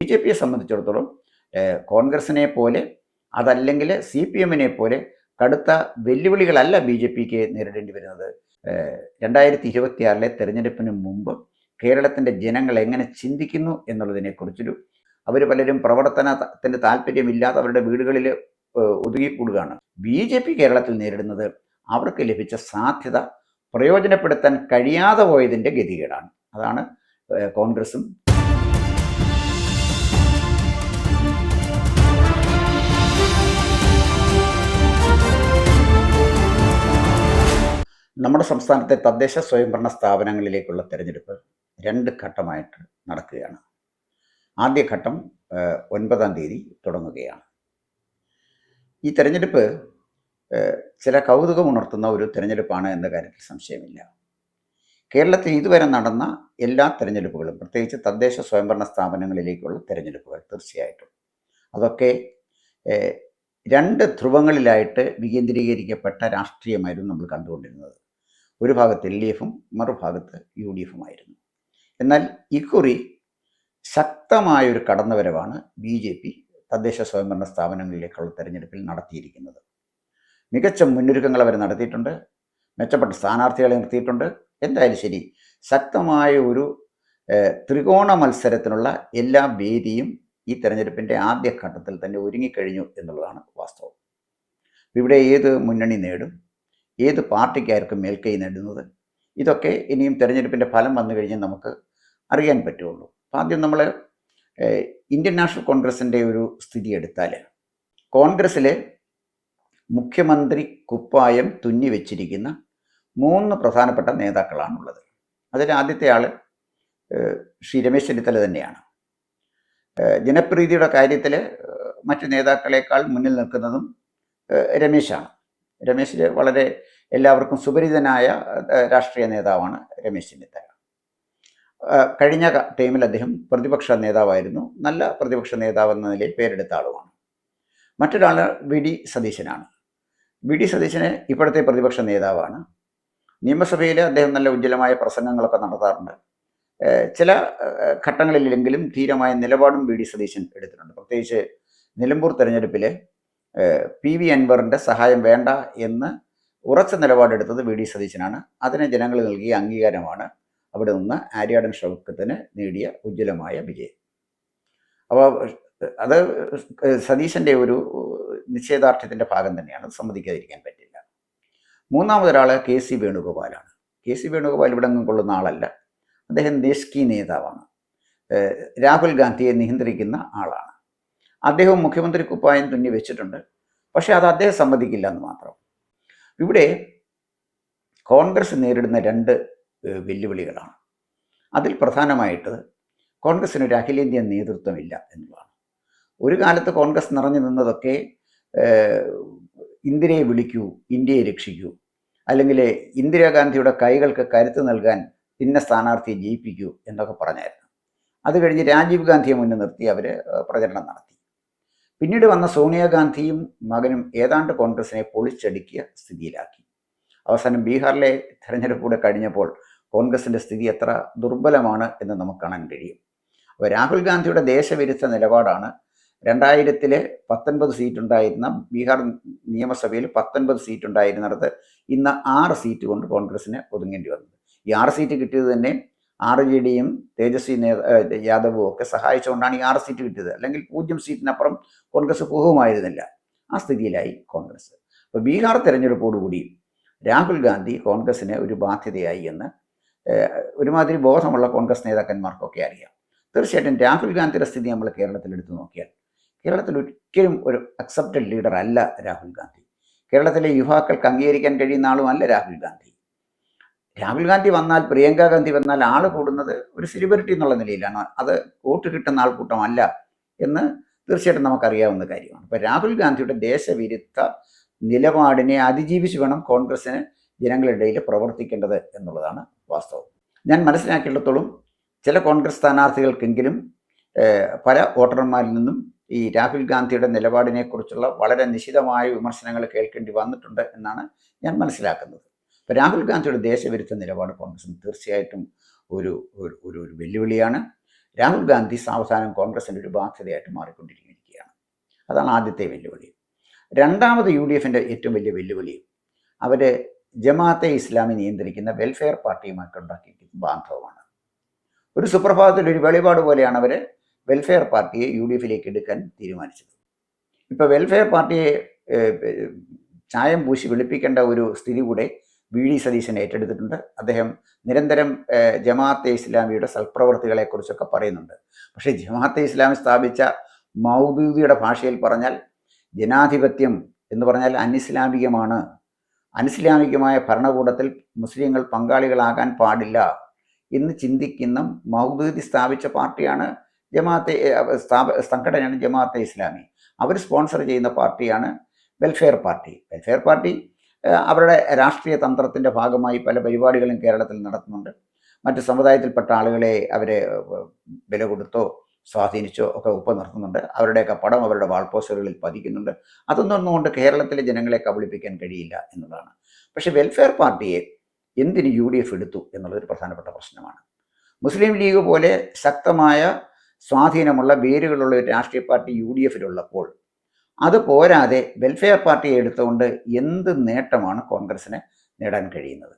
B J പിയെ സംബന്ധിച്ചിടത്തോളം കോൺഗ്രസിനെ പോലെ അതല്ലെങ്കിൽ സി പി എമ്മിനെ പോലെ കടുത്ത വെല്ലുവിളികളല്ല ബി ജെ പിക്ക് നേരിടേണ്ടി വരുന്നത്. രണ്ടായിരത്തി ഇരുപത്തിയാറിലെ തെരഞ്ഞെടുപ്പിന് മുമ്പ് കേരളത്തിന്റെ ജനങ്ങൾ എങ്ങനെ ചിന്തിക്കുന്നു എന്നുള്ളതിനെക്കുറിച്ചൊരു അവർ പലരും പ്രവർത്തനത്തിന്റെ താല്പര്യമില്ലാതെ അവരുടെ വീടുകളിൽ ഒതുങ്ങിക്കൂടുകയാണ്. ബി ജെ പി കേരളത്തിൽ നേരിടുന്നത് അവർക്ക് ലഭിച്ച സാധ്യത പ്രയോജനപ്പെടുത്താൻ കഴിയാതെ പോയതിന്റെ ഗതികേടാണ്. അതാണ് കോൺഗ്രസും നമ്മുടെ സംസ്ഥാനത്തെ തദ്ദേശ സ്വയംഭരണ സ്ഥാപനങ്ങളിലേക്കുള്ള തിരഞ്ഞെടുപ്പ് രണ്ട് ഘട്ടമായിട്ട് നടക്കുകയാണ്. ആദ്യഘട്ടം ഒൻപതാം തീയതി തുടങ്ങുകയാണ്. ഈ തെരഞ്ഞെടുപ്പ് ചില കൗതുകം ഉണർത്തുന്ന ഒരു തെരഞ്ഞെടുപ്പാണ് എന്ന കാര്യത്തിൽ സംശയമില്ല. കേരളത്തിൽ ഇതുവരെ നടന്ന എല്ലാ തിരഞ്ഞെടുപ്പുകളും പ്രത്യേകിച്ച് തദ്ദേശ സ്വയംഭരണ സ്ഥാപനങ്ങളിലേക്കുള്ള തെരഞ്ഞെടുപ്പുകൾ തീർച്ചയായിട്ടും. അതൊക്കെ രണ്ട് ധ്രുവങ്ങളിലായിട്ട് വികേന്ദ്രീകരിക്കപ്പെട്ട രാഷ്ട്രീയമായിരുന്നു നമ്മൾ കണ്ടുകൊണ്ടിരുന്നത്. ഒരു ഭാഗത്ത് എൽ ഡി എഫും മറുഭാഗത്ത് യു ഡി എഫുമായിരുന്നു എന്നാൽ ഇക്കുറി ശക്തമായൊരു കടന്നുവരവാണ് ബി ജെ പി തദ്ദേശ സ്വയംഭരണ സ്ഥാപനങ്ങളിലേക്കുള്ള തെരഞ്ഞെടുപ്പിൽ നടത്തിയിരിക്കുന്നത്. മികച്ച മുന്നൊരുക്കങ്ങൾ അവർ നടത്തിയിട്ടുണ്ട്. മെച്ചപ്പെട്ട സ്ഥാനാർത്ഥികളെ നിർത്തിയിട്ടുണ്ട്. എന്തായാലും ശരി ശക്തമായ ഒരു ത്രികോണ മത്സരത്തിനുള്ള എല്ലാ വേദിയും ഈ തെരഞ്ഞെടുപ്പിന്റെ ആദ്യ ഘട്ടത്തിൽ തന്നെ ഒരുങ്ങിക്കഴിഞ്ഞു എന്നുള്ളതാണ് വാസ്തവം. ഇവിടെ ഏത് മുന്നണി നേടും? ഏത് പാർട്ടിക്കായിരിക്കും മേൽക്കൈ നേടുന്നത്? ഇതൊക്കെ ഇനിയും തെരഞ്ഞെടുപ്പിന്റെ ഫലം വന്നു കഴിഞ്ഞാൽ നമുക്ക് അറിയാൻ പറ്റുള്ളൂ. അപ്പം ആദ്യം നമ്മൾ ഇന്ത്യൻ നാഷണൽ കോൺഗ്രസിന്റെ ഒരു സ്ഥിതി എടുത്താൽ കോൺഗ്രസ്സിലെ മുഖ്യമന്ത്രി കുപ്പായം തുന്നി വെച്ചിരിക്കുന്ന മൂന്ന് പ്രധാനപ്പെട്ട നേതാക്കളാണുള്ളത്. അതിൽ ആദ്യത്തെ ആൾ ശ്രീ രമേശ് ചെന്നിത്തല തന്നെയാണ്. ജനപ്രീതിയുടെ കാര്യത്തിൽ മറ്റു നേതാക്കളെക്കാൾ മുന്നിൽ നിൽക്കുന്നതും രമേശാണ്. രമേശ് വളരെ എല്ലാവർക്കും സുപരിചിതനായ രാഷ്ട്രീയ നേതാവാണ് രമേശ് ചെന്നിത്തല. കഴിഞ്ഞ ടൈമിൽ അദ്ദേഹം പ്രതിപക്ഷ നേതാവായിരുന്നു. നല്ല പ്രതിപക്ഷ നേതാവ് എന്ന നിലയിൽ പേരെടുത്ത ആളുമാണ്. മറ്റൊരാൾ വി ഡി സതീശനാണ്. വി ഡി സതീശന് ഇപ്പോഴത്തെ പ്രതിപക്ഷ നേതാവാണ്. നിയമസഭയിൽ അദ്ദേഹം നല്ല ഉജ്ജ്വലമായ പ്രസംഗങ്ങളൊക്കെ നടത്താറുണ്ട്. ചില ഘട്ടങ്ങളിലെങ്കിലും ധീരമായ നിലപാടും വി ഡി സതീശൻ എടുത്തിട്ടുണ്ട്. പ്രത്യേകിച്ച് നിലമ്പൂർ തെരഞ്ഞെടുപ്പിൽ പി വി അൻവറിന്റെ സഹായം വേണ്ട എന്ന് ഉറച്ച നിലപാടെടുത്തത് വി ഡി സതീശനാണ്. അതിന് ജനങ്ങൾ നൽകിയ അംഗീകാരമാണ്. അവിടെ നിന്ന് ആര്യാടൻ ഷൗക്കത്തിന് നേടിയ ഉജ്ജ്വലമായ വിജയം. അപ്പോൾ അത് സതീശന്റെ ഒരു നിശ്ചയദാർഢ്യത്തിന്റെ ഭാഗം തന്നെയാണ്. സമ്മതിക്കാതിരിക്കാൻ പറ്റില്ല. മൂന്നാമതൊരാൾ കെ സി വേണുഗോപാലാണ്. കെ സി വേണുഗോപാൽ ഇവിടെ നിന്നും കൊള്ളുന്ന ആളല്ല. അദ്ദേഹം ദേശീയ നേതാവാണ്. രാഹുൽ ഗാന്ധിയെ നിയന്ത്രിക്കുന്ന ആളാണ്. അദ്ദേഹം മുഖ്യമന്ത്രി കുപ്പായം തുന്നി വെച്ചിട്ടുണ്ട്. പക്ഷേ അത് അദ്ദേഹം സമ്മതിക്കില്ല എന്ന് മാത്രം. ഇവിടെ കോൺഗ്രസ് നേരിടുന്ന രണ്ട് വെല്ലുവിളികളാണ്. അതിൽ പ്രധാനമായിട്ട് കോൺഗ്രസ്സിന് ഒരു അഖിലേന്ത്യാ നേതൃത്വമില്ല എന്നുള്ളതാണ്. ഒരു കാലത്ത് കോൺഗ്രസ് നിറഞ്ഞു നിന്നതൊക്കെ ഇന്ദിരയെ വിളിക്കൂ ഇന്ത്യയെ രക്ഷിക്കൂ അല്ലെങ്കിൽ ഇന്ദിരാഗാന്ധിയുടെ കൈകൾക്ക് കരുത്ത് നൽകാൻ ഇന്ന സ്ഥാനാർത്ഥിയെ ജയിപ്പിക്കൂ എന്നൊക്കെ പറഞ്ഞായിരുന്നു. അത് കഴിഞ്ഞ് രാജീവ് ഗാന്ധിയെ മുന്നിൽ നിർത്തി അവർ പ്രചരണം നടത്തി. പിന്നീട് വന്ന സോണിയാഗാന്ധിയും മകനും ഏതാണ്ട് കോൺഗ്രസിനെ പൊളിച്ചടുക്കിയ സ്ഥിതിയിലാക്കി. അവസാനം ബീഹാറിലെ തെരഞ്ഞെടുപ്പ് കൂടെ കഴിഞ്ഞപ്പോൾ കോൺഗ്രസിന്റെ സ്ഥിതി എത്ര ദുർബലമാണ് എന്ന് നമുക്ക് കാണാൻ കഴിയും. അപ്പോൾ രാഹുൽ ഗാന്ധിയുടെ ദേശവിരുദ്ധ നിലപാടാണ് രണ്ടായിരത്തിലെ പത്തൊൻപത് സീറ്റ് ഉണ്ടായിരുന്ന ബീഹാർ നിയമസഭയിൽ പത്തൊൻപത് സീറ്റ് ഉണ്ടായിരുന്നിടത്ത് ഇന്ന് ആറ് സീറ്റ് കൊണ്ട് കോൺഗ്രസിന് ഒതുങ്ങേണ്ടി വന്നത്. ഈ ആറ് സീറ്റ് കിട്ടിയത് തന്നെ ആർ ജെ ഡിയും തേജസ്വി യാദവും ഒക്കെ സഹായിച്ചുകൊണ്ടാണ് ഈ ആറ് സീറ്റ് കിട്ടിയത്. അല്ലെങ്കിൽ പൂജ്യം സീറ്റിനപ്പുറം കോൺഗ്രസ് പോകുമായിരുന്നില്ല ആ സ്ഥിതിയിലായി കോൺഗ്രസ്. അപ്പോൾ ബീഹാർ തെരഞ്ഞെടുപ്പോടുകൂടി രാഹുൽ ഗാന്ധി കോൺഗ്രസിന് ഒരു ബാധ്യതയായി എന്ന് ഒരുമാതിരി ബോധമുള്ള കോൺഗ്രസ് നേതാക്കന്മാർക്കൊക്കെ അറിയാം. തീർച്ചയായിട്ടും രാഹുൽ ഗാന്ധിയുടെ സ്ഥിതി നമ്മൾ കേരളത്തിൽ എടുത്തു നോക്കിയാൽ കേരളത്തിൽ ഒരിക്കലും ഒരു അക്സെപ്റ്റഡ് ലീഡർ അല്ല രാഹുൽ ഗാന്ധി. കേരളത്തിലെ യുവാക്കൾക്ക് അംഗീകരിക്കാൻ കഴിയുന്ന ആളുമല്ല രാഹുൽ ഗാന്ധി. രാഹുൽ ഗാന്ധി വന്നാൽ പ്രിയങ്ക ഗാന്ധി വന്നാൽ ആൾ കൂടുന്നത് ഒരു സെലിബ്രിറ്റി എന്നുള്ള നിലയിലാണ്. അത് വോട്ട് കിട്ടുന്ന ആൾക്കൂട്ടമല്ല എന്ന് തീർച്ചയായിട്ടും നമുക്കറിയാവുന്ന കാര്യമാണ്. അപ്പോൾ രാഹുൽ ഗാന്ധിയുടെ ദേശവിരുദ്ധ നിലപാടിനെ അതിജീവിച്ച് വേണം കോൺഗ്രസ്സിന് ജനങ്ങളുടെ ഇടയിൽ പ്രവർത്തിക്കേണ്ടത് എന്നുള്ളതാണ് വാസ്തവം. ഞാൻ മനസ്സിലാക്കിയിടത്തോളം ചില കോൺഗ്രസ് സ്ഥാനാർത്ഥികൾക്കെങ്കിലും പല വോട്ടർമാരിൽ നിന്നും ഈ രാഹുൽ ഗാന്ധിയുടെ നിലപാടിനെക്കുറിച്ചുള്ള വളരെ നിശിതമായ വിമർശനങ്ങൾ കേൾക്കേണ്ടി വന്നിട്ടുണ്ട് എന്നാണ് ഞാൻ മനസ്സിലാക്കുന്നത്. അപ്പോൾ രാഹുൽ ഗാന്ധിയുടെ ദേശവിരുദ്ധ നിലപാട് കോൺഗ്രസിന് തീർച്ചയായിട്ടും ഒരു ഒരു ഒരു വെല്ലുവിളിയാണ്. രാഹുൽ ഗാന്ധി സാവധാനം കോൺഗ്രസിന്റെ ഒരു ബാധ്യതയായിട്ട് മാറിക്കൊണ്ടിരിക്കുകയാണ്. അതാണ് ആദ്യത്തെ വെല്ലുവിളി. രണ്ടാമത് യു ഡി എഫിന്റെ ഏറ്റവും വലിയ വെല്ലുവിളി അവർ ജമാഅത്തെ ഇസ്ലാമി നിയന്ത്രിക്കുന്ന വെൽഫെയർ പാർട്ടിയുമായിട്ട് ഉണ്ടാക്കിയിരിക്കുന്ന ബാന്ധവമാണ്. ഒരു സുപ്രഭാതത്തിൽ ഒരു വെളിപാട് പോലെയാണ് അവർ വെൽഫെയർ പാർട്ടിയെ യു ഡി എഫിലേക്ക് എടുക്കാൻ തീരുമാനിച്ചത്. ഇപ്പോൾ വെൽഫെയർ പാർട്ടിയെ ചായം പൂശി വെളുപ്പിക്കേണ്ട ഒരു സ്ഥിതി കൂടെ വി ഡി സതീശൻ ഏറ്റെടുത്തിട്ടുണ്ട്. അദ്ദേഹം നിരന്തരം ജമാഅത്തെ ഇസ്ലാമിയുടെ സൽപ്രവർത്തികളെക്കുറിച്ചൊക്കെ പറയുന്നുണ്ട്. പക്ഷേ ജമാഅത്തെ ഇസ്ലാമി സ്ഥാപിച്ച മൗദൂദിയുടെ ഭാഷയിൽ പറഞ്ഞാൽ ജനാധിപത്യം എന്ന് പറഞ്ഞാൽ അനിസ്ലാമികമാണ്. അനിസ്ലാമികമായ ഭരണകൂടത്തിൽ മുസ്ലിങ്ങൾ പങ്കാളികളാകാൻ പാടില്ല എന്ന് ചിന്തിക്കുന്ന മൗദൂദി സ്ഥാപിച്ച പാർട്ടിയാണ് ജമാഅത്തെ സ്ഥാപ സംഘടനയാണ് ജമാഅത്തെ ഇസ്ലാമി. അവർ സ്പോൺസർ ചെയ്യുന്ന പാർട്ടിയാണ് വെൽഫെയർ പാർട്ടി. വെൽഫെയർ പാർട്ടി അവരുടെ രാഷ്ട്രീയ തന്ത്രത്തിന്റെ ഭാഗമായി പല പരിപാടികളും കേരളത്തിൽ നടത്തുന്നുണ്ട്. മറ്റ് സമുദായത്തിൽപ്പെട്ട ആളുകളെ അവരെ വില കൊടുത്തോ സ്വാധീനിച്ചോ ഒക്കെ ഒപ്പം നിർത്തുന്നുണ്ട് അവരുടെയൊക്കെ പടം അവരുടെ വാൾപോസ്റ്ററുകളിൽ പതിക്കുന്നുണ്ട്. അതൊന്നും കൊണ്ട് കേരളത്തിലെ ജനങ്ങളെ കബളിപ്പിക്കാൻ കഴിയില്ല എന്നതാണ്. പക്ഷേ വെൽഫെയർ പാർട്ടിയെ എന്തിന് യു ഡി എഫ് എടുത്തു എന്നുള്ളതൊരു പ്രധാനപ്പെട്ട പ്രശ്നമാണ്. മുസ്ലിം ലീഗ് പോലെ ശക്തമായ സ്വാധീനമുള്ള വേരുകളുള്ള ഒരു രാഷ്ട്രീയ പാർട്ടി യു ഡി എഫിലുള്ളപ്പോൾ അത് പോരാതെ വെൽഫെയർ പാർട്ടിയെ എടുത്തുകൊണ്ട് എന്ത് നേട്ടമാണ് കോൺഗ്രസ്സിന് നേടാൻ കഴിയുന്നത്?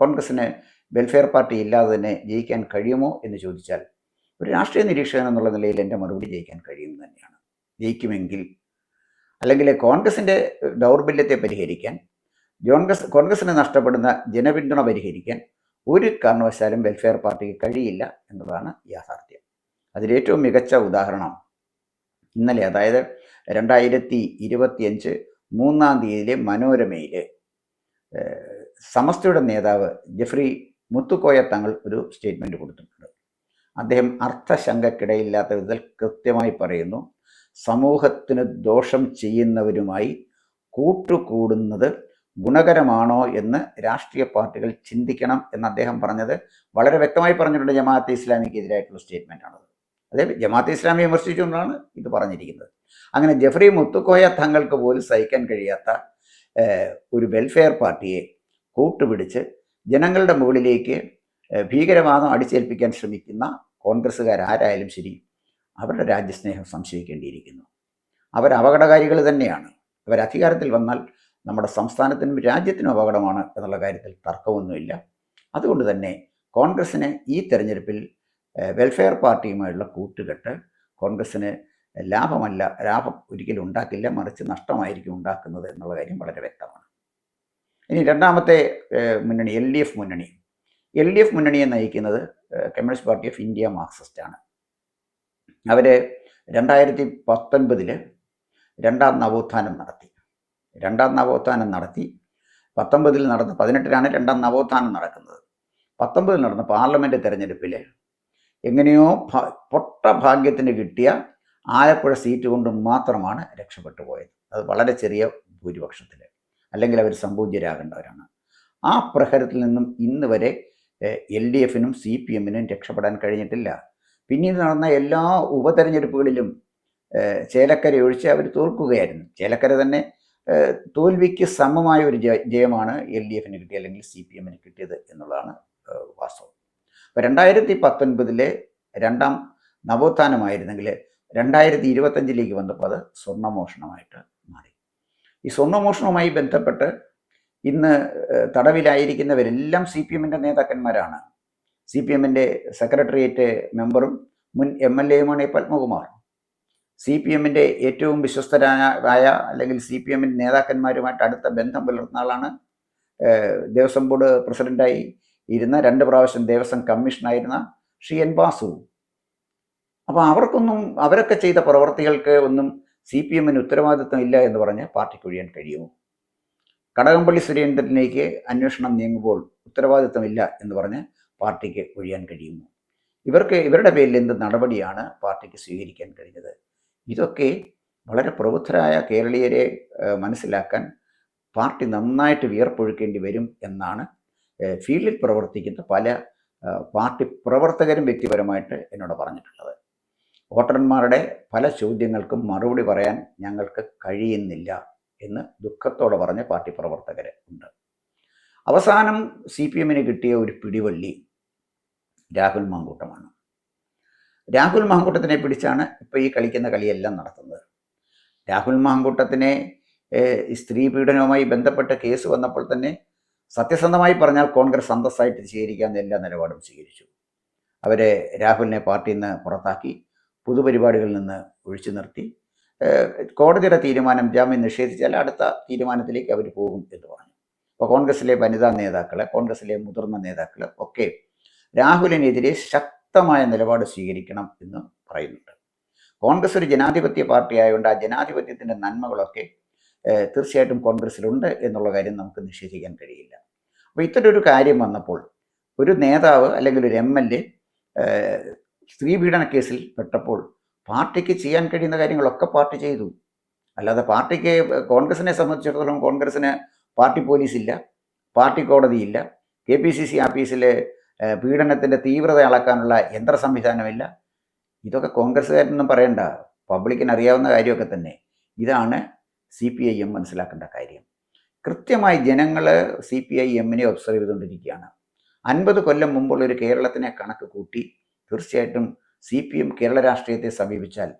കോൺഗ്രസ്സിന് വെൽഫെയർ പാർട്ടി ഇല്ലാതെ തന്നെ ജയിക്കാൻ കഴിയുമോ എന്ന് ചോദിച്ചാൽ ഒരു രാഷ്ട്രീയ നിരീക്ഷകൻ എന്നുള്ള നിലയിൽ എന്റെ മറുപടി ജയിക്കാൻ കഴിയും തന്നെയാണ്. ജയിക്കുമെങ്കിൽ അല്ലെങ്കിൽ കോൺഗ്രസിന്റെ ദൗർബല്യത്തെ പരിഹരിക്കാൻ കോൺഗ്രസ് കോൺഗ്രസിന് നഷ്ടപ്പെടുന്ന ജനപിന്തുണ പരിഹരിക്കാൻ ഒരു കാരണവശാലും വെൽഫെയർ പാർട്ടിക്ക് കഴിയില്ല എന്നതാണ് യാഥാർത്ഥ്യം. അതിലേറ്റവും മികച്ച ഉദാഹരണം ഇന്നലെ അതായത് രണ്ടായിരത്തി ഇരുപത്തിയഞ്ച് മൂന്നാം തീയതിയിലെ മനോരമയിൽ സമസ്തയുടെ നേതാവ് ജെഫ്രി മുത്തുക്കോയ തങ്ങൾ ഒരു സ്റ്റേറ്റ്മെന്റ് കൊടുത്തിട്ടുണ്ട്. അദ്ദേഹം അർത്ഥശങ്കക്കിടയില്ലാത്ത വിധത്തിൽ കൃത്യമായി പറയുന്നു സമൂഹത്തിന് ദോഷം ചെയ്യുന്നവരുമായി കൂട്ടുകൂടുന്നത് ഗുണകരമാണോ എന്ന് രാഷ്ട്രീയ പാർട്ടികൾ ചിന്തിക്കണം എന്ന് അദ്ദേഹം പറഞ്ഞത് വളരെ വ്യക്തമായി പറഞ്ഞിട്ടുണ്ട് ജമാഅത്ത് ഇസ്ലാമിക്ക് എതിരായിട്ടുള്ള സ്റ്റേറ്റ്മെന്റ് ആണത് അതേ ജമാഅത്ത് ഇസ്ലാമിയെ വിമർശിച്ചുകൊണ്ടാണ് ഇത് പറഞ്ഞിരിക്കുന്നത്. അങ്ങനെ ജെഫ്രി മുത്തുക്കോയ തങ്ങൾക്ക് പോലും സഹിക്കാൻ കഴിയാത്ത ഒരു വെൽഫെയർ പാർട്ടിയെ കൂട്ടുപിടിച്ച് ജനങ്ങളുടെ മുകളിലേക്ക് ഭീകരവാദം അടിച്ചേൽപ്പിക്കാൻ ശ്രമിക്കുന്ന കോൺഗ്രസ്സുകാരാരായാലും ശരി അവരുടെ രാജ്യസ്നേഹം സംശയിക്കേണ്ടിയിരിക്കുന്നു. അവർ അപകടകാരികൾ തന്നെയാണ്. അവർ അധികാരത്തിൽ വന്നാൽ നമ്മുടെ സംസ്ഥാനത്തിനും രാജ്യത്തിനും അപകടമാണ് എന്നുള്ള കാര്യത്തിൽ തർക്കമൊന്നുമില്ല. അതുകൊണ്ട് തന്നെ കോൺഗ്രസ്സിന് ഈ തെരഞ്ഞെടുപ്പിൽ വെൽഫെയർ പാർട്ടിയുമായുള്ള കൂട്ടുകെട്ട് കോൺഗ്രസ്സിന് ലാഭമല്ല ലാഭം ഒരിക്കലും ഉണ്ടാക്കില്ല മറിച്ച് നഷ്ടമായിരിക്കും ഉണ്ടാക്കുന്നത് എന്നുള്ള കാര്യം വളരെ വ്യക്തമാണ്. ഇനി രണ്ടാമത്തെ മുന്നണി എൽ ഡി എഫ് മുന്നണി. എൽ ഡി എഫ് മുന്നണിയെ നയിക്കുന്നത് communist party of India Marxist ആണ്. അവർ രണ്ടായിരത്തി പത്തൊൻപതിൽ രണ്ടാം നവോത്ഥാനം നടത്തി. രണ്ടാം നവോത്ഥാനം നടത്തി പത്തൊമ്പതിൽ നടന്ന പതിനെട്ടിലാണ് രണ്ടാം നവോത്ഥാനം നടക്കുന്നത്. പത്തൊമ്പതിൽ നടന്ന പാർലമെന്റ് തെരഞ്ഞെടുപ്പിൽ എങ്ങനെയോ പൊട്ട ഭാഗ്യത്തിന് കിട്ടിയ ആലപ്പുഴ സീറ്റ് കൊണ്ട് മാത്രമാണ് രക്ഷപ്പെട്ടു പോയത്. അത് വളരെ ചെറിയ ഭൂരിപക്ഷത്തിൽ അല്ലെങ്കിൽ അവർ സംപൂജ്യരാകേണ്ടവരാണ് ആ പ്രഹരത്തിൽ നിന്നും ഇന്ന് വരെ എൽ ഡി എഫിനും സി പി എമ്മിനും രക്ഷപ്പെടാൻ കഴിഞ്ഞിട്ടില്ല. പിന്നീട് നടന്ന എല്ലാ ഉപതെരഞ്ഞെടുപ്പുകളിലും ചേലക്കര ഒഴിച്ച് അവർ തോൽക്കുകയായിരുന്നു. ചേലക്കര തന്നെ തോൽവിക്ക് സമമായ ഒരു ജയമാണ് എൽ ഡി എഫിന് കിട്ടിയത് അല്ലെങ്കിൽ സി പി എമ്മിന് കിട്ടിയത് എന്നുള്ളതാണ് വാസ്തവം. അപ്പോൾ രണ്ടായിരത്തി പത്തൊൻപതിലെ രണ്ടാം നവോത്ഥാനമായിരുന്നെങ്കിൽ രണ്ടായിരത്തി ഇരുപത്തഞ്ചിലേക്ക് വന്നപ്പോൾ അത് സ്വർണമോഷണമായിട്ട് മാറി. ഈ സ്വർണമോഷണവുമായി ബന്ധപ്പെട്ട് ഇന്ന് തടവിലായിരിക്കുന്നവരെല്ലാം സി പി എമ്മിന്റെ നേതാക്കന്മാരാണ്. സി പി എമ്മിന്റെ സെക്രട്ടേറിയറ്റ് മെമ്പറും മുൻ എം എൽ എയുമാണ് പത്മകുമാർ. സി പി എമ്മിന്റെ ഏറ്റവും വിശ്വസ്തരായ അല്ലെങ്കിൽ സി പി എമ്മിന്റെ നേതാക്കന്മാരുമായിട്ട് അടുത്ത ബന്ധം പുലർത്തുന്ന ആളാണ് ദേവസ്വം ബോർഡ് പ്രസിഡന്റായി ഇരുന്ന രണ്ട് പ്രാവശ്യം ദേവസ്വം കമ്മീഷനായിരുന്ന ശ്രീ എൻ ബാസു. അപ്പോൾ അവർക്കൊന്നും അവരൊക്കെ ചെയ്ത പ്രവർത്തികൾക്ക് ഒന്നും സി പി എമ്മിന് ഉത്തരവാദിത്വം ഇല്ല എന്ന് പറഞ്ഞ് പാർട്ടിക്ക് ഒഴിയാൻ കഴിയുമോ? കടകംപള്ളി സുരേന്ദ്രനിലേക്ക് അന്വേഷണം നീങ്ങുമ്പോൾ ഉത്തരവാദിത്തമില്ല എന്ന് പറഞ്ഞ് പാർട്ടിക്ക് ഒഴിയാൻ കഴിയുമോ? ഇവർക്ക് ഇവരുടെ പേരിൽ എന്ത് നടപടിയാണ് പാർട്ടിക്ക് സ്വീകരിക്കാൻ കഴിഞ്ഞത്? ഇതൊക്കെ വളരെ പ്രബുദ്ധരായ കേരളീയരെ മനസ്സിലാക്കാൻ പാർട്ടി നന്നായിട്ട് വിയർപ്പൊഴുക്കേണ്ടി വരും എന്നാണ് ഫീൽഡിൽ പ്രവർത്തിക്കുന്ന പല പാർട്ടി പ്രവർത്തകരും വ്യക്തിപരമായിട്ട് എന്നോട് പറഞ്ഞിട്ടുള്ളത്. വോട്ടർമാരുടെ പല ചോദ്യങ്ങൾക്കും മറുപടി പറയാൻ ഞങ്ങൾക്ക് കഴിയുന്നില്ല എന്ന് ദുഃഖത്തോടെ പറഞ്ഞ പാർട്ടി പ്രവർത്തകർ ഉണ്ട്. അവസാനം സി പി എമ്മിന് കിട്ടിയ ഒരു പിടിവള്ളി രാഹുൽ മാങ്കൂട്ടമാണ്. രാഹുൽ മാങ്കൂട്ടത്തിനെ പിടിച്ചാണ് ഇപ്പോൾ ഈ കളിക്കുന്ന കളിയെല്ലാം നടത്തുന്നത്. രാഹുൽ മാങ്കൂട്ടത്തിനെ സ്ത്രീ പീഡനവുമായി ബന്ധപ്പെട്ട കേസ് വന്നപ്പോൾ തന്നെ സത്യസന്ധമായി പറഞ്ഞാൽ കോൺഗ്രസ് അന്തസ്സായിട്ട് സ്വീകരിക്കാവുന്ന എല്ലാ നിലപാടും സ്വീകരിച്ചു. അവരെ രാഹുലിനെ പാർട്ടിയിൽ നിന്ന് പുറത്താക്കി പൊതുപരിപാടികളിൽ നിന്ന് ഒഴിച്ചു നിർത്തി. കോടതിയുടെ തീരുമാനം ജാമ്യം നിഷേധിച്ചാൽ അടുത്ത തീരുമാനത്തിലേക്ക് അവർ പോകും എന്ന് പറഞ്ഞു. അപ്പോൾ കോൺഗ്രസിലെ വനിതാ നേതാക്കൾ കോൺഗ്രസിലെ മുതിർന്ന നേതാക്കൾ ഒക്കെ രാഹുലിനെതിരെ ശക്തമായ നിലപാട് സ്വീകരിക്കണം എന്ന് പറയുന്നുണ്ട്. കോൺഗ്രസ് ഒരു ജനാധിപത്യ പാർട്ടിയായതുകൊണ്ട് ആ ജനാധിപത്യത്തിന്റെ നന്മകളൊക്കെ തീർച്ചയായിട്ടും കോൺഗ്രസ്സിലുണ്ട് എന്നുള്ള കാര്യം നമുക്ക് നിഷേധിക്കാൻ കഴിയില്ല. അപ്പോൾ ഇത്തരൊരു കാര്യം വന്നപ്പോൾ ഒരു നേതാവ് അല്ലെങ്കിൽ ഒരു എം എൽ എ സ്ത്രീ പീഡന കേസിൽ പെട്ടപ്പോൾ പാർട്ടിക്ക് ചെയ്യാൻ കഴിയുന്ന കാര്യങ്ങളൊക്കെ പാർട്ടി ചെയ്തു. അല്ലാതെ പാർട്ടിക്ക് കോൺഗ്രസിനെ സംബന്ധിച്ചിടത്തോളം കോൺഗ്രസിന് പാർട്ടി പോലീസില്ല പാർട്ടി കോടതിയില്ല കെ പി സി സി ആഫീസിലെ പീഡനത്തിന്റെ തീവ്രത അളക്കാനുള്ള യന്ത്ര സംവിധാനമില്ല. ഇതൊക്കെ കോൺഗ്രസ്സുകാരനൊന്നും പറയണ്ട. പബ്ലിക്കിന് അറിയാവുന്ന കാര്യമൊക്കെ തന്നെ. ഇതാണ് സി പി ഐ എം മനസ്സിലാക്കേണ്ട കാര്യം. കൃത്യമായി ജനങ്ങൾ സി പി ഐ എമ്മിനെ ഒബ്സർവ് ചെയ്തുകൊണ്ടിരിക്കുകയാണ്. അൻപത് കൊല്ലം മുമ്പുള്ള ഒരു കേരളത്തിനെ കണക്ക് കൂട്ടി തീർച്ചയായിട്ടും സി പി എം കേരള രാഷ്ട്രീയത്തെ സമീപിച്ചാൽ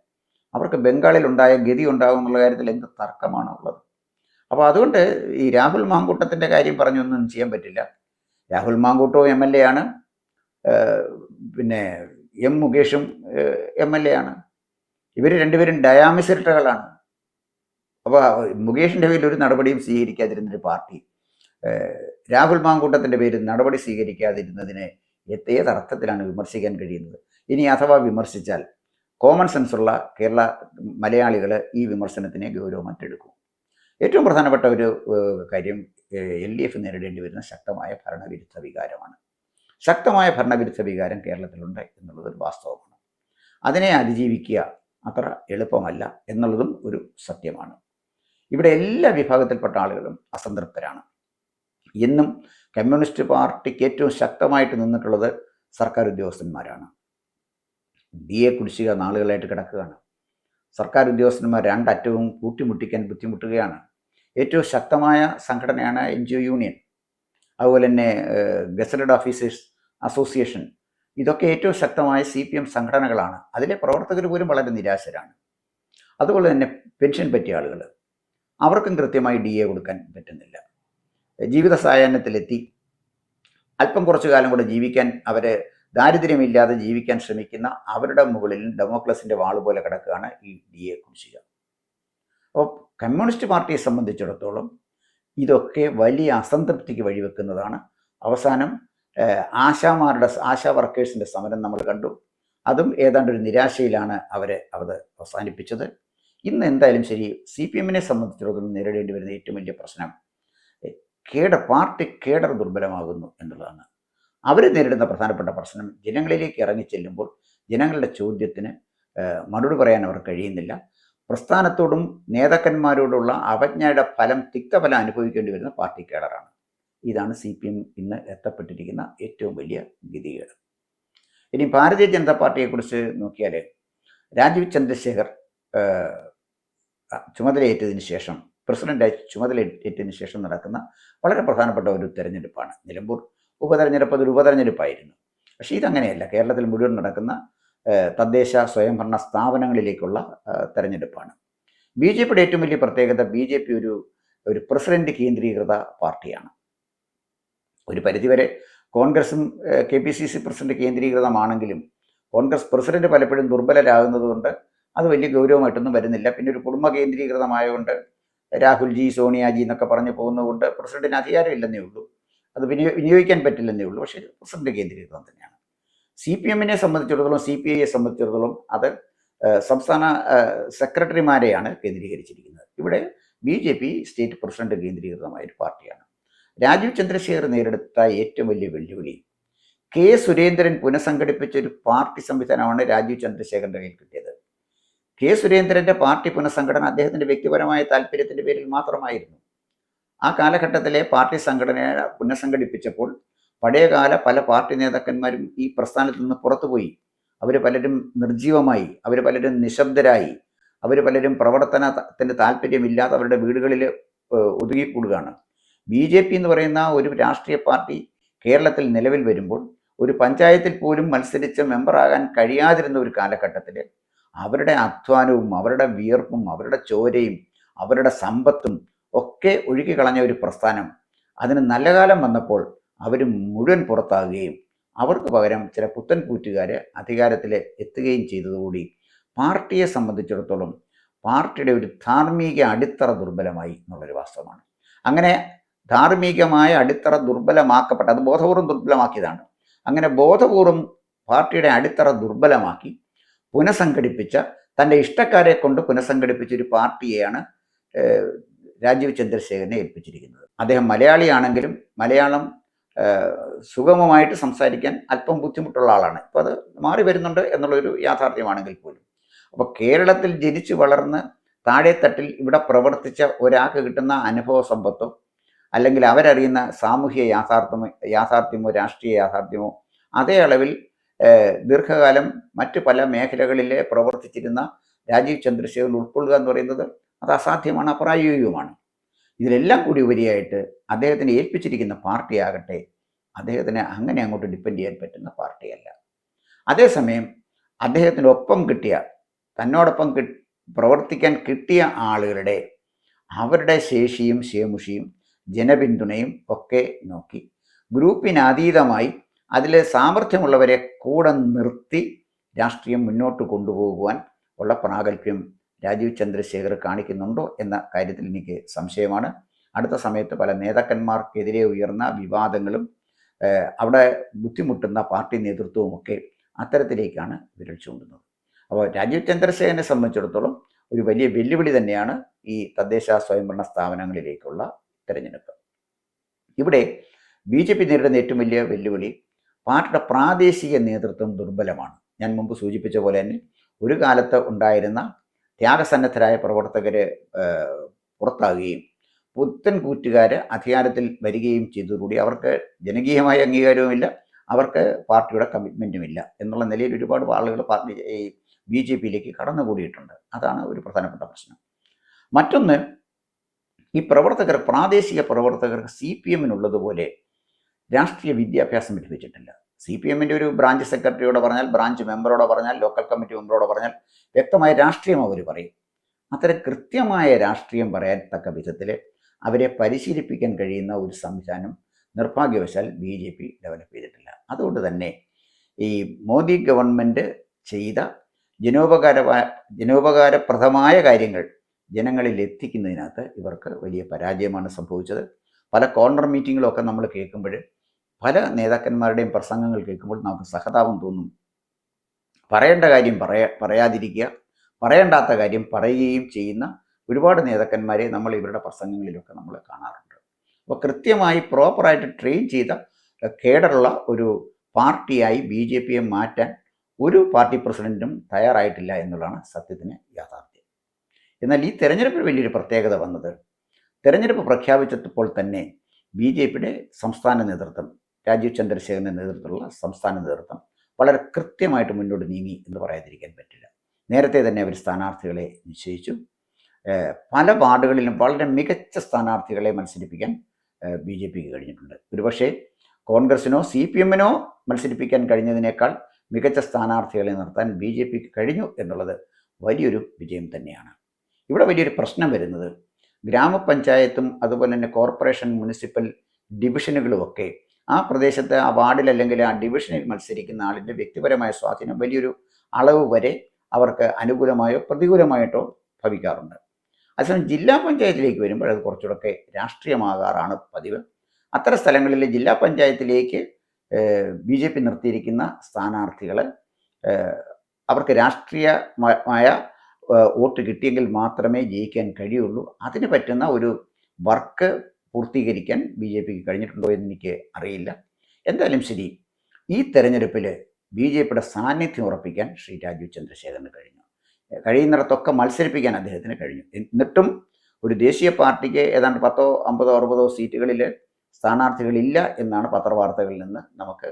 അവർക്ക് ബംഗാളിൽ ഉണ്ടായ ഗതി ഉണ്ടാകും എന്നുള്ള കാര്യത്തിൽ എന്ത് തർക്കമാണ് ഉള്ളത്? അപ്പോൾ അതുകൊണ്ട് ഈ രാഹുൽ മാങ്കൂട്ടത്തിന്റെ കാര്യം പറഞ്ഞൊന്നും ചെയ്യാൻ പറ്റില്ല. രാഹുൽ മാങ്കൂട്ടോ എം എൽ എ ആണ്. പിന്നെ എം മുകേഷും എം എൽ എ ആണ്. ഇവർ രണ്ടുപേരും ഡയാമിസിരട്ടകളാണ് അപ്പോൾ മുകേഷിന്റെ പേരിൽ ഒരു നടപടിയും സ്വീകരിക്കാതിരുന്നൊരു പാർട്ടി രാഹുൽ മാങ്കൂട്ടത്തിന്റെ പേരിൽ നടപടി സ്വീകരിക്കാതിരുന്നതിനെ എത്തേത് ഏത് അർത്ഥത്തിലാണ് വിമർശിക്കാൻ കഴിയുന്നത്? ഇനി അഥവാ വിമർശിച്ചാൽ കോമൺ സെൻസുള്ള കേരള മലയാളികൾ ഈ വിമർശനത്തിനെ ഗൗരവമായിട്ടെടുക്കും ഏറ്റവും പ്രധാനപ്പെട്ട ഒരു കാര്യം എൽ ഡി എഫ് നേരിടേണ്ടി വരുന്ന ശക്തമായ ഭരണവിരുദ്ധ വികാരമാണ്. ശക്തമായ ഭരണവിരുദ്ധ വികാരം കേരളത്തിലുണ്ട് എന്നുള്ളത് ഒരു വാസ്തവമാണ്. അതിനെ അതിജീവിക്കുക അത്ര എളുപ്പമല്ല എന്നുള്ളതും ഒരു സത്യമാണ്. ഇവിടെ എല്ലാ വിഭാഗത്തിൽപ്പെട്ട ആളുകളും അസംതൃപ്തരാണ്. ഇന്നും കമ്മ്യൂണിസ്റ്റ് പാർട്ടിക്ക് ഏറ്റവും ശക്തമായിട്ട് നിന്നിട്ടുള്ളത് സർക്കാർ ഉദ്യോഗസ്ഥന്മാരാണ്. ഡി എ കുടിശ്ശിക നാളുകളായിട്ട് കിടക്കുകയാണ്. സർക്കാർ ഉദ്യോഗസ്ഥന്മാർ രണ്ടറ്റവും കൂട്ടിമുട്ടിക്കാൻ ബുദ്ധിമുട്ടുകയാണ്. ഏറ്റവും ശക്തമായ സംഘടനയാണ് എൻ ജി ഒ യൂണിയൻ. അതുപോലെ തന്നെ ഗസറ്റഡ് ഓഫീസേഴ്സ് അസോസിയേഷൻ. ഇതൊക്കെ ഏറ്റവും ശക്തമായ സി പി എം സംഘടനകളാണ്. അതിലെ പ്രവർത്തകർ പോലും വളരെ നിരാശരാണ്. അതുപോലെ തന്നെ പെൻഷൻ പറ്റിയ ആളുകൾ അവർക്കും കൃത്യമായി ഡി എ കൊടുക്കാൻ പറ്റുന്നില്ല. ജീവിത സായാഹ്നത്തിലെത്തി. അല്പം കുറച്ചു കാലം കൂടെ ജീവിക്കാൻ അവരെ ദാരിദ്ര്യമില്ലാതെ ജീവിക്കാൻ ശ്രമിക്കുന്ന അവരുടെ മുകളിൽ ഡെമോക്രസിന്റെ വാൾ പോലെ കിടക്കുകയാണ് ഈ ഡി എ കുടിശ്ശിക. അപ്പോൾ കമ്മ്യൂണിസ്റ്റ് പാർട്ടിയെ സംബന്ധിച്ചിടത്തോളം ഇതൊക്കെ വലിയ അസംതൃപ്തിക്ക് വഴിവെക്കുന്നതാണ്. അവസാനം ആശാമാരുടെ ആശാ വർക്കേഴ്സിന്റെ സമരം നമ്മൾ കണ്ടു. അതും ഏതാണ്ട് ഒരു നിരാശയിലാണ് അവരെ അത് അവസാനിപ്പിച്ചത്. ഇന്ന് എന്തായാലും ശരി സി പി എമ്മിനെ സംബന്ധിച്ചിടത്തോളം നേരിടേണ്ടി വരുന്ന ഏറ്റവും വലിയ പ്രശ്നം കേഡർ പാർട്ടി കേഡർ ദുർബലമാകുന്നു എന്നുള്ളതാണ്. അവർ നേരിടുന്ന പ്രധാനപ്പെട്ട പ്രശ്നം ജനങ്ങളിലേക്ക് ഇറങ്ങി ചെല്ലുമ്പോൾ ജനങ്ങളുടെ ചോദ്യത്തിന് മറുപടി പറയാൻ അവർ കഴിയുന്നില്ല. പ്രസ്ഥാനത്തോടും നേതാക്കന്മാരോടുള്ള അവജ്ഞയുടെ ഫലം തിക്തഫലം അനുഭവിക്കേണ്ടി വരുന്ന പാർട്ടി കേഡറാണ്. ഇതാണ് സി പി എം ഇന്ന് എത്തപ്പെട്ടിരിക്കുന്ന ഏറ്റവും വലിയ ഗതികേട്. ഇനി ഭാരതീയ ജനതാ പാർട്ടിയെക്കുറിച്ച് നോക്കിയാൽ രാജീവ് ചന്ദ്രശേഖർ ചുമതലയേറ്റതിന് ശേഷം പ്രസിഡന്റായി ചുമതലയേറ്റതിന് ശേഷം നടക്കുന്ന വളരെ പ്രധാനപ്പെട്ട ഒരു തെരഞ്ഞെടുപ്പാണ് നിലമ്പൂർ. ഉപതെരഞ്ഞെടുപ്പ് അതൊരു ഉപതെരഞ്ഞെടുപ്പായിരുന്നു. പക്ഷേ ഇതങ്ങനെയല്ല. കേരളത്തിൽ മുഴുവൻ നടക്കുന്ന തദ്ദേശ സ്വയംഭരണ സ്ഥാപനങ്ങളിലേക്കുള്ള തെരഞ്ഞെടുപ്പാണ്. ബി ജെ പിയുടെ ഏറ്റവും വലിയ പ്രത്യേകത ബി ജെ പി ഒരു ഒരു പ്രസിഡന്റ് കേന്ദ്രീകൃത പാർട്ടിയാണ്. ഒരു പരിധിവരെ കോൺഗ്രസും K P C C president കേന്ദ്രീകൃതമാണെങ്കിലും Congress president പലപ്പോഴും ദുർബലരാകുന്നതുകൊണ്ട് അത് വലിയ ഗൗരവമായിട്ടൊന്നും വരുന്നില്ല. പിന്നെ ഒരു കുടുംബ കേന്ദ്രീകൃതമായതുകൊണ്ട് രാഹുൽജി സോണിയാജി എന്നൊക്കെ പറഞ്ഞു പോകുന്നതുകൊണ്ട് പ്രസിഡന്റിന് അധികാരമില്ലെന്നേ ഉള്ളൂ. അത് വിനിയോ വിനിയോഗിക്കാൻ പറ്റില്ലെന്നേ ഉള്ളൂ. പക്ഷേ പ്രസിഡന്റ് കേന്ദ്രീകൃതം തന്നെയാണ്. സി പി എമ്മിനെ സംബന്ധിച്ചിടത്തോളം സി പി ഐയെ സംബന്ധിച്ചിടത്തോളം അത് സംസ്ഥാന സെക്രട്ടറിമാരെയാണ് കേന്ദ്രീകരിച്ചിരിക്കുന്നത്. ഇവിടെ B J P state president കേന്ദ്രീകൃതമായ ഒരു പാർട്ടിയാണ്. രാജീവ് ചന്ദ്രശേഖർ നേരിടുത്ത ഏറ്റവും വലിയ വെല്ലുവിളി കെ സുരേന്ദ്രൻ പുനഃസംഘടിപ്പിച്ച ഒരു പാർട്ടി സംവിധാനമാണ് രാജീവ് ചന്ദ്രശേഖരന്റെ കയ്യിൽ കിട്ടിയത്. കെ സുരേന്ദ്രന്റെ പാർട്ടി പുനഃസംഘടന അദ്ദേഹത്തിന്റെ വ്യക്തിപരമായ താല്പര്യത്തിന്റെ പേരിൽ മാത്രമായിരുന്നു. ആ കാലഘട്ടത്തിലെ പാർട്ടി സംഘടനയെ പുനഃസംഘടിപ്പിച്ചപ്പോൾ പഴയകാല പല പാർട്ടി നേതാക്കന്മാരും ഈ പ്രസ്ഥാനത്തിൽ നിന്ന് പുറത്തുപോയി. അവർ പലരും നിർജീവമായി അവർ പലരും നിശബ്ദരായി അവർ പലരും പ്രവർത്തനത്തിന് താല്പര്യമില്ലാതെ അവരുടെ വീടുകളിൽ ഒതുങ്ങിക്കൂടുകയാണ്. ബി ജെ പി എന്ന് പറയുന്ന ഒരു രാഷ്ട്രീയ പാർട്ടി കേരളത്തിൽ നിലവിൽ വരുമ്പോൾ ഒരു പഞ്ചായത്തിൽ പോലും മത്സരിച്ച് മെമ്പറാകാൻ കഴിയാതിരുന്ന ഒരു കാലഘട്ടത്തിൽ അവരുടെ അധ്വാനവും അവരുടെ വിയർപ്പും അവരുടെ ചോരയും അവരുടെ സമ്പത്തും ഒക്കെ ഒഴുകി കളഞ്ഞ ഒരു പ്രസ്ഥാനം. അതിന് നല്ല കാലം വന്നപ്പോൾ അവർ മുഴുവൻ പുറത്താകുകയും അവർക്ക് പകരം ചില പുത്തൻ കൂറ്റുകാർ അധികാരത്തിൽ എത്തുകയും ചെയ്തതുകൂടി പാർട്ടിയെ സംബന്ധിച്ചിടത്തോളം പാർട്ടിയുടെ ഒരു ധാർമ്മിക അടിത്തറ ദുർബലമായി എന്നുള്ളൊരു വാസ്തവമാണ്. അങ്ങനെ ധാർമ്മികമായ അടിത്തറ ദുർബലമാക്കപ്പെട്ട അത് ബോധപൂർവം ദുർബലമാക്കിയതാണ്. അങ്ങനെ ബോധപൂർവം പാർട്ടിയുടെ അടിത്തറ ദുർബലമാക്കി പുനഃസംഘടിപ്പിച്ച തന്റെ ഇഷ്ടക്കാരെ കൊണ്ട് പുനഃസംഘടിപ്പിച്ച ഒരു പാർട്ടിയെയാണ് രാജീവ് ചന്ദ്രശേഖരനെ ഏൽപ്പിച്ചിരിക്കുന്നത്. അദ്ദേഹം മലയാളിയാണെങ്കിലും മലയാളം സുഗമമായിട്ട് സംസാരിക്കാൻ അല്പം ബുദ്ധിമുട്ടുള്ള ആളാണ്. ഇപ്പോൾ അത് മാറി വരുന്നുണ്ട് എന്നുള്ളൊരു യാഥാർത്ഥ്യമാണെങ്കിൽ പോലും. അപ്പോൾ കേരളത്തിൽ ജനിച്ചു വളർന്ന് താഴെത്തട്ടിൽ ഇവിടെ പ്രവർത്തിച്ച ഒരാൾക്ക് കിട്ടുന്ന അനുഭവ സമ്പത്തോ അല്ലെങ്കിൽ അവരറിയുന്ന സാമൂഹ്യ യാഥാർത്ഥ്യമോ യാഥാർത്ഥ്യമോ രാഷ്ട്രീയ യാഥാർത്ഥ്യമോ അതേ അളവിൽ ദീർഘകാലം മറ്റ് പല മേഖലകളിൽ പ്രവർത്തിച്ചിരുന്ന രാജീവ് ചന്ദ്രശേഖർ ഉൾക്കൊള്ളുക എന്ന് പറയുന്നത് അത് അസാധ്യമാണ് അപ്രായോഗികമാണ് ഇതിലെല്ലാം കൂടി ഉപരിയായിട്ട് അദ്ദേഹത്തിന് ഏൽപ്പിച്ചിരിക്കുന്ന പാർട്ടിയാകട്ടെ അദ്ദേഹത്തിന് അങ്ങനെ അങ്ങോട്ട് ഡിപ്പെൻഡ് ചെയ്യാൻ പറ്റുന്ന പാർട്ടിയല്ല. അതേസമയം അദ്ദേഹത്തിനൊപ്പം കിട്ടിയ തന്നോടൊപ്പം പ്രവർത്തിക്കാൻ കിട്ടിയ ആളുകളുടെ അവരുടെ ശേഷിയും ശേമുഷിയും ജനപിന്തുണയും ഒക്കെ നോക്കി ഗ്രൂപ്പിനതീതമായി അതിൽ സാമർഥ്യമുള്ളവരെ കൂടെ നിർത്തി രാഷ്ട്രീയം മുന്നോട്ട് കൊണ്ടുപോകുവാൻ ഉള്ള പ്രാഗൽഭ്യം രാജീവ് ചന്ദ്രശേഖർ കാണിക്കുന്നുണ്ടോ എന്ന കാര്യത്തിൽ എനിക്ക് സംശയമാണ്. അടുത്ത സമയത്ത് പല നേതാക്കന്മാർക്കെതിരെ ഉയർന്ന വിവാദങ്ങളും അവിടെ ബുദ്ധിമുട്ടുന്ന പാർട്ടി നേതൃത്വവും ഒക്കെ അത്തരത്തിലേക്കാണ് വിരൽ ചൂണ്ടുന്നത്. അപ്പോൾ രാജീവ് ചന്ദ്രശേഖരനെ സംബന്ധിച്ചിടത്തോളം ഒരു വലിയ വെല്ലുവിളി തന്നെയാണ് ഈ തദ്ദേശ സ്വയംഭരണ സ്ഥാപനങ്ങളിലേക്കുള്ള തിരഞ്ഞെടുപ്പ്. ഇവിടെ ബി ജെ പി നേരിടുന്ന ഏറ്റവും വലിയ വെല്ലുവിളി പാർട്ടിയുടെ പ്രാദേശിക നേതൃത്വം ദുർബലമാണ്. ഞാൻ മുമ്പ് സൂചിപ്പിച്ച പോലെ തന്നെ ഒരു കാലത്ത് ഉണ്ടായിരുന്ന ത്യാഗസന്നദ്ധരായ പ്രവർത്തകർ പുറത്താകുകയും പുത്തൻ കൂറ്റുകാർ അധികാരത്തിൽ വരികയും ചെയ്തതോടുകൂടി അവർക്ക് ജനകീയമായ അംഗീകാരവുമില്ല അവർക്ക് പാർട്ടിയുടെ കമ്മിറ്റ്മെന്റും ഇല്ല എന്നുള്ള നിലയിൽ ഒരുപാട് ആളുകൾ പാർട്ടി ഈ ബി ജെ പിയിലേക്ക് കടന്നുകൂടിയിട്ടുണ്ട്. അതാണ് ഒരു പ്രധാനപ്പെട്ട പ്രശ്നം. മറ്റൊന്ന് ഈ പ്രവർത്തകർ പ്രാദേശിക പ്രവർത്തകർക്ക് സി പി എമ്മിനുള്ളതുപോലെ രാഷ്ട്രീയ വിദ്യാഭ്യാസം ലഭിച്ചിട്ടില്ല സി പി എമ്മിന്റെ ഒരു ബ്രാഞ്ച് സെക്രട്ടറിയോട് പറഞ്ഞാൽ ബ്രാഞ്ച് മെമ്പറോട് പറഞ്ഞാൽ ലോക്കൽ കമ്മിറ്റി മെമ്പറോട് പറഞ്ഞാൽ വ്യക്തമായ രാഷ്ട്രീയം അവർ പറയും. അത്തരം കൃത്യമായ രാഷ്ട്രീയം പറയാൻ വിധത്തിൽ അവരെ പരിശീലിപ്പിക്കാൻ കഴിയുന്ന ഒരു സംവിധാനം നിർഭാഗ്യവശാൽ ബി ജെ പി ഡെവലപ്പ് ചെയ്തിട്ടില്ല. അതുകൊണ്ട് തന്നെ ഈ മോദി ഗവൺമെന്റ് ചെയ്ത ജനോപകാരമായ ജനോപകാരപ്രദമായ കാര്യങ്ങൾ ജനങ്ങളിൽ എത്തിക്കുന്നതിനകത്ത് ഇവർക്ക് വലിയ പരാജയമാണ് സംഭവിച്ചത്. പല കോർണർ മീറ്റിങ്ങിലൊക്കെ നമ്മൾ കേൾക്കുമ്പോൾ പല നേതാക്കന്മാരുടെയും പ്രസംഗങ്ങൾ കേൾക്കുമ്പോൾ നമുക്ക് സഹതാപം തോന്നും. പറയേണ്ട കാര്യം പറയാ പറയാതിരിക്കുക പറയേണ്ടാത്ത കാര്യം പറയുകയും ചെയ്യുന്ന ഒരുപാട് നേതാക്കന്മാരെ നമ്മൾ ഇവരുടെ പ്രസംഗങ്ങളിലൊക്കെ നമ്മൾ കാണാറുണ്ട്. അപ്പോൾ കൃത്യമായി പ്രോപ്പറായിട്ട് ട്രെയിൻ ചെയ്ത കേഡറുള്ള ഒരു പാർട്ടിയായി ബി ജെ പിയെ മാറ്റാൻ ഒരു പാർട്ടി പ്രസിഡന്റും തയ്യാറായിട്ടില്ല എന്നുള്ളതാണ് സത്യത്തിന് യാഥാർത്ഥ്യം. എന്നാൽ ഈ തെരഞ്ഞെടുപ്പിൽ വലിയൊരു പ്രത്യേകത വന്നത് തെരഞ്ഞെടുപ്പ് പ്രഖ്യാപിച്ചപ്പോൾ തന്നെ ബി ജെ പിയുടെ സംസ്ഥാന നേതൃത്വം രാജീവ് ചന്ദ്രശേഖരന്റെ നേതൃത്വത്തിലുള്ള സംസ്ഥാന നേതൃത്വം വളരെ കൃത്യമായിട്ട് മുന്നോട്ട് നീങ്ങി എന്ന് പറയാതിരിക്കാൻ പറ്റില്ല. നേരത്തെ തന്നെ അവർ സ്ഥാനാർത്ഥികളെ നിശ്ചയിച്ചു. പല വാർഡുകളിലും വളരെ മികച്ച സ്ഥാനാർത്ഥികളെ മത്സരിപ്പിക്കാൻ ബി ജെ പിക്ക് കഴിഞ്ഞിട്ടുണ്ട്. ഒരുപക്ഷെ കോൺഗ്രസിനോ സി പി എമ്മിനോ മത്സരിപ്പിക്കാൻ കഴിഞ്ഞതിനേക്കാൾ മികച്ച സ്ഥാനാർത്ഥികളെ നിർത്താൻ ബി ജെ പിക്ക് കഴിഞ്ഞു എന്നുള്ളത് വലിയൊരു വിജയം തന്നെയാണ്. ഇവിടെ വലിയൊരു പ്രശ്നം വരുന്നത് ഗ്രാമപഞ്ചായത്തും അതുപോലെ തന്നെ കോർപ്പറേഷൻ മുനിസിപ്പൽ ഡിവിഷനുകളുമൊക്കെ ആ പ്രദേശത്തെ ആ വാർഡിൽ അല്ലെങ്കിൽ ആ ഡിവിഷനിൽ മത്സരിക്കുന്ന ആളിന്റെ വ്യക്തിപരമായ സ്വാധീനം വലിയൊരു അളവ് വരെ അവർക്ക് അനുകൂലമായോ പ്രതികൂലമായിട്ടോ ഭവിക്കാറുണ്ട്. അതേസമയം ജില്ലാ പഞ്ചായത്തിലേക്ക് വരുമ്പോൾ അത് കുറച്ചുകൂടെ രാഷ്ട്രീയമാകാറാണ് പതിവ്. അത്തരം സ്ഥലങ്ങളിൽ ജില്ലാ പഞ്ചായത്തിലേക്ക് ബി ജെ പി നിർത്തിയിരിക്കുന്ന സ്ഥാനാർത്ഥികൾ അവർക്ക് രാഷ്ട്രീയമായ വോട്ട് കിട്ടിയെങ്കിൽ മാത്രമേ ജയിക്കാൻ കഴിയുള്ളൂ. അതിന് പറ്റുന്ന ഒരു വർക്ക് പൂർത്തീകരിക്കാൻ ബി ജെ പിക്ക് കഴിഞ്ഞിട്ടുണ്ടോ എന്ന് എനിക്ക് അറിയില്ല. എന്തായാലും ശരി ഈ തെരഞ്ഞെടുപ്പിൽ ബി ജെ പിയുടെ സാന്നിധ്യം ഉറപ്പിക്കാൻ ശ്രീ രാജീവ് ചന്ദ്രശേഖരന് കഴിഞ്ഞു. കഴിയുന്നിടത്തൊക്കെ മത്സരിപ്പിക്കാൻ അദ്ദേഹത്തിന് കഴിഞ്ഞു. എന്നിട്ടും ഒരു ദേശീയ പാർട്ടിക്ക് ഏതാണ്ട് പത്തോ അമ്പതോ അറുപതോ സീറ്റുകളിൽ സ്ഥാനാർത്ഥികളില്ല എന്നാണ് പത്രവാർത്തകളിൽ നിന്ന് നമുക്ക്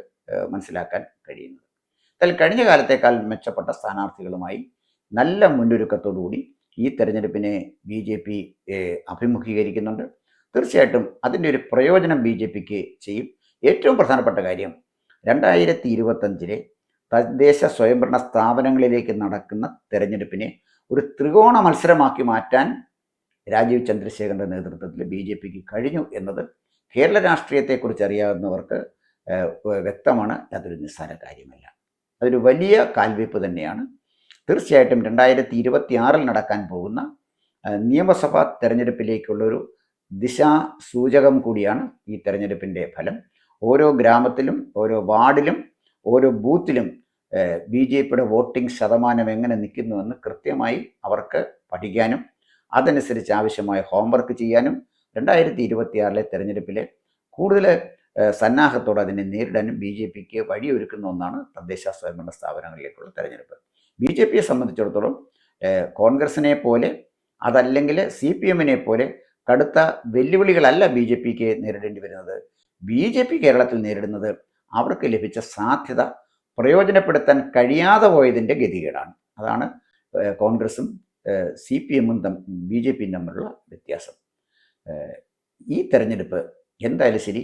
മനസ്സിലാക്കാൻ കഴിയുന്നത്. എന്നാൽ കഴിഞ്ഞ കാലത്തേക്കാൾ മെച്ചപ്പെട്ട സ്ഥാനാർത്ഥികളുമായി നല്ല മുന്നൊരുക്കത്തോടുകൂടി ഈ തെരഞ്ഞെടുപ്പിനെ ബി ജെ പി അഭിമുഖീകരിക്കുന്നുണ്ട്. തീർച്ചയായിട്ടും അതിന്റെ ഒരു പ്രയോജനം ബി ജെ പിക്ക് ചെയ്യും. ഏറ്റവും പ്രധാനപ്പെട്ട കാര്യം രണ്ടായിരത്തി ഇരുപത്തഞ്ചിലെ തദ്ദേശ സ്വയംഭരണ സ്ഥാപനങ്ങളിലേക്ക് നടക്കുന്ന തെരഞ്ഞെടുപ്പിനെ ഒരു ത്രികോണ മത്സരമാക്കി മാറ്റാൻ രാജീവ് ചന്ദ്രശേഖരന്റെ നേതൃത്വത്തിൽ ബി ജെ പിക്ക് കഴിഞ്ഞു എന്നത് കേരള രാഷ്ട്രീയത്തെക്കുറിച്ച് അറിയാവുന്നവർക്ക് വ്യക്തമാണ്. അതൊരു നിസ്സാര കാര്യമല്ല. അതൊരു വലിയ കാൽവയ്പ് തന്നെയാണ്. തീർച്ചയായിട്ടും രണ്ടായിരത്തി ഇരുപത്തി ആറിൽ നടക്കാൻ പോകുന്ന നിയമസഭാ തെരഞ്ഞെടുപ്പിലേക്കുള്ളൊരു ദിശാസൂചകം കൂടിയാണ് ഈ തെരഞ്ഞെടുപ്പിന്റെ ഫലം. ഓരോ ഗ്രാമത്തിലും ഓരോ വാർഡിലും ഓരോ ബൂത്തിലും ബി ജെ പിയുടെ വോട്ടിംഗ് ശതമാനം എങ്ങനെ നിൽക്കുന്നുവെന്ന് കൃത്യമായി അവർക്ക് പഠിക്കാനും അതനുസരിച്ച് ആവശ്യമായ ഹോംവർക്ക് ചെയ്യാനും രണ്ടായിരത്തി ഇരുപത്തിയാറിലെ തെരഞ്ഞെടുപ്പിലെ കൂടുതൽ സന്നാഹത്തോടെ അതിനെ നേരിടാനും ബി ജെ പിക്ക് വഴിയൊരുക്കുന്ന ഒന്നാണ് തദ്ദേശ സ്വയംഭരണ സ്ഥാപനങ്ങളിലേക്കുള്ള തെരഞ്ഞെടുപ്പ്. ബി ജെ പിയെ സംബന്ധിച്ചിടത്തോളം കോൺഗ്രസിനെ പോലെ അതല്ലെങ്കിൽ സി പി എമ്മിനെ പോലെ കടുത്ത വെല്ലുവിളികളല്ല ബി ജെ പിക്ക് നേരിടേണ്ടി വരുന്നത്. ബി ജെ പി കേരളത്തിൽ നേരിടുന്നത് അവർക്ക് ലഭിച്ച സാധ്യത പ്രയോജനപ്പെടുത്താൻ കഴിയാതെ പോയതിന്റെ ഗതികേടാണ്. അതാണ് കോൺഗ്രസും സി പി എമ്മും തം ബി ജെ പിയും തമ്മിലുള്ള വ്യത്യാസം. ഈ തെരഞ്ഞെടുപ്പ് എന്തായാലും ശരി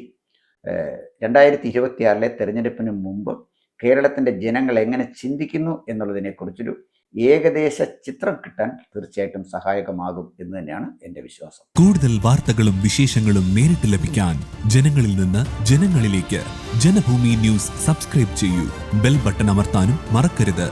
രണ്ടായിരത്തി ഇരുപത്തിയാറിലെ തെരഞ്ഞെടുപ്പിന് മുമ്പ് കേരളത്തിന്റെ ജനങ്ങൾ എങ്ങനെ ചിന്തിക്കുന്നു എന്നുള്ളതിനെക്കുറിച്ചൊരു ഏകദേശ ചിത്രം കിട്ടാൻ തീർച്ചയായിട്ടും സഹായകമാകും എന്ന് തന്നെയാണ് എന്റെ വിശ്വാസം. കൂടുതൽ വാർത്തകളും വിശേഷങ്ങളും നേരിട്ട് ലഭിക്കാൻ ജനങ്ങളിൽ നിന്ന് ജനങ്ങളിലേക്ക് ജനഭൂമി ന്യൂസ് സബ്സ്ക്രൈബ് ചെയ്യൂ. ബെൽ ബട്ടൺ അമർത്താനും മറക്കരുത്.